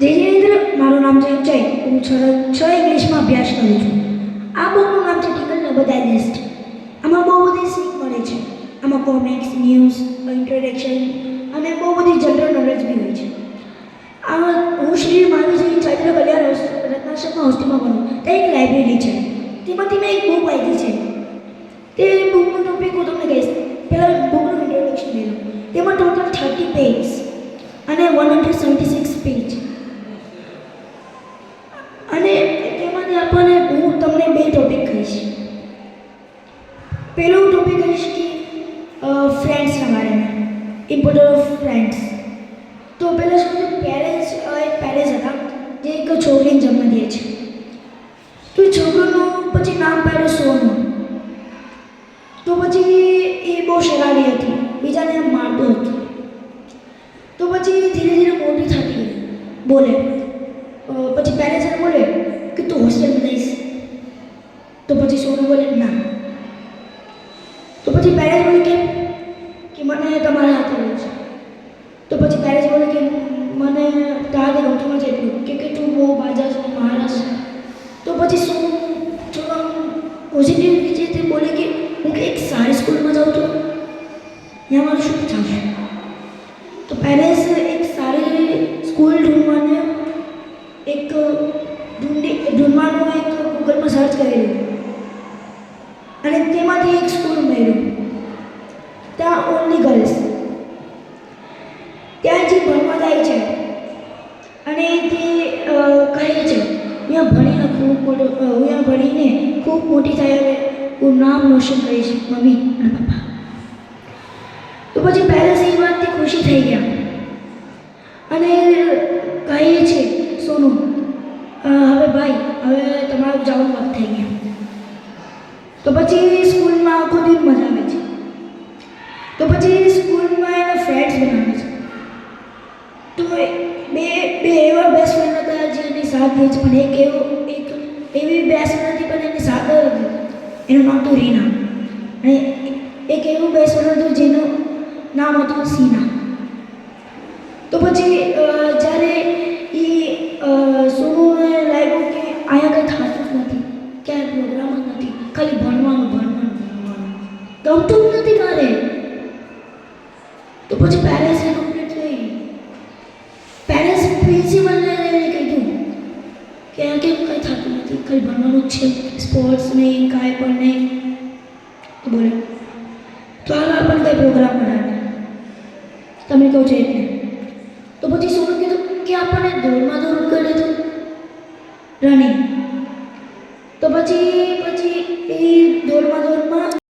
જય જયેન્દ્ર મારું નામ છે જય હું છ છ ઇંગ્લિશમાં અભ્યાસ કરું છું. આ બુકનું નામ છે ટિકલ બધા લિસ્ટ આમાં બહુ બધી શીખ મળે છે. આમાં કોમિક્સ ન્યૂઝ ઇન્ટ્રોડક્શન અને બહુ બધી જનરલ નોલેજ બી હોય છે. આમાં હું શ્રી માનવજી ચૈત્ર કલ્યાણ રત્નાશ્રમમાં હોસ્ટેલમાં ભણું. ત્યાં એક લાઇબ્રેરી છે. તેમાંથી મેં એક બુક વાંચી છે. તે બુકનો ટોપિક હું તમને કહીશ. પહેલાં બુકનું ઇન્ટ્રોડક્શન લઈ લો તેમાં ટોટલ થર્ટી પેજ અને one hundred seventy six page અને તેમાંથી આપણને હું તમને બે ટોપિક કહીશ પહેલું ટોપિક કહીશ કે ફ્રેન્ડ્સના બારેમાં ઇમ્પોર્ટન્ટ ઓફ ફ્રેન્ડ્સ તો પહેલાં શું પેરેન્ટ્સ એક પેરેન્ટ્સ હતા જે એક છોકરીને જન્મ દે છે તો છોકરાનું પછી નામ પાડ્યું સોનું તો પછી એ બહુ શરારી હતી બીજાને મારતો હતો તો પછી ધીરે ધીરે મોટી થતી બોલે પછી પેરેન્ટ્સને બોલે કે તું હોસ્ટેલમાં જઈશ તો પછી સોનું બોલે ના તો પછી પેરેન્ટ્સ બોલે કેમ કે મને તમારા આપેલું છે. તો પછી પેરેન્ટ્સ બોલે કે મને તારે ગમતું નથી એટલું કે કે બહુ બાજા છો, મારા છે. તો પછી શું? થોડું પોઝિટિવ રીતે બોલે કે હું એક સારી સ્કૂલમાં જાઉં તો? ત્યાં મારું શું થશે? તો પેરેન્ટ્સ એક સારી સ્કૂલ ઢૂંઢવાને એક ઢૂંઢી, ઢૂંઢવાનું એક ગૂગલમાં સર્ચ કરેલું અને તેમાંથી એક સ્કૂલ મળ્યું. ત્યાં ઓનલી ગર્લ્સ ત્યાં જે ભણવા જાય છે અને તે કહે છે, અહીંયા ભણીને ખૂબ મોટો અહીંયા ભણીને ખૂબ મોટી થાય અને હું નામ રોશન કરીશ, મમ્મી અને પપ્પા. તો પછી પેરેન્ટ્સ એ વાતથી ખુશી થઈ ગયા. અને કહે છે, સોનું હવે ભાઈ, હવે તમારું જવાનું વખત થઈ ગયા. તો પછી સ્કૂલમાં આખો દિન મજા આવે. તો પછી સ્કૂલમાં એના ફ્રેન્ડ્સ બનાવે છે. તો બે બે એવા બેસ્ટ ફ્રેન્ડ હતા જે એની સાથ પણ એક એવો, એક એવી બેસ્ટ ફ્રેન્ડ હતી, પણ એની સાથ એનું નામ હતું રીના. અને એક એવું બેસ્ટ ફ્રેન્ડ હતું જેનું નામ હતું સીના. તો પછી જ્યારે એ શું લાગ્યું કે અહીંયા કંઈ થતું નથી, ક્યાંય પ્રોગ્રામ નથી, ખાલી ભણવાનું ભણવાનું ભણવાનું. ગમતું નથી પછી પેરેન્ટ્સે કમ્પ્લીટ થઈ. પેરેન્ટ્સ પ્રિન્સિપલને કીધું કે આ કેમ કંઈ થતું નથી? ખાલી ભણવાનું છે? સ્પોર્ટ્સ નહીં, કાંઈ પણ નહીં? તો બોલે, તો હાલ આપણને કંઈ પ્રોગ્રામ બનાવે તમે કહો છો એટલે. તો પછી શું કીધું કે આપણને દોડમાં દોડ કરે તો રનિંગ તો પછી પછી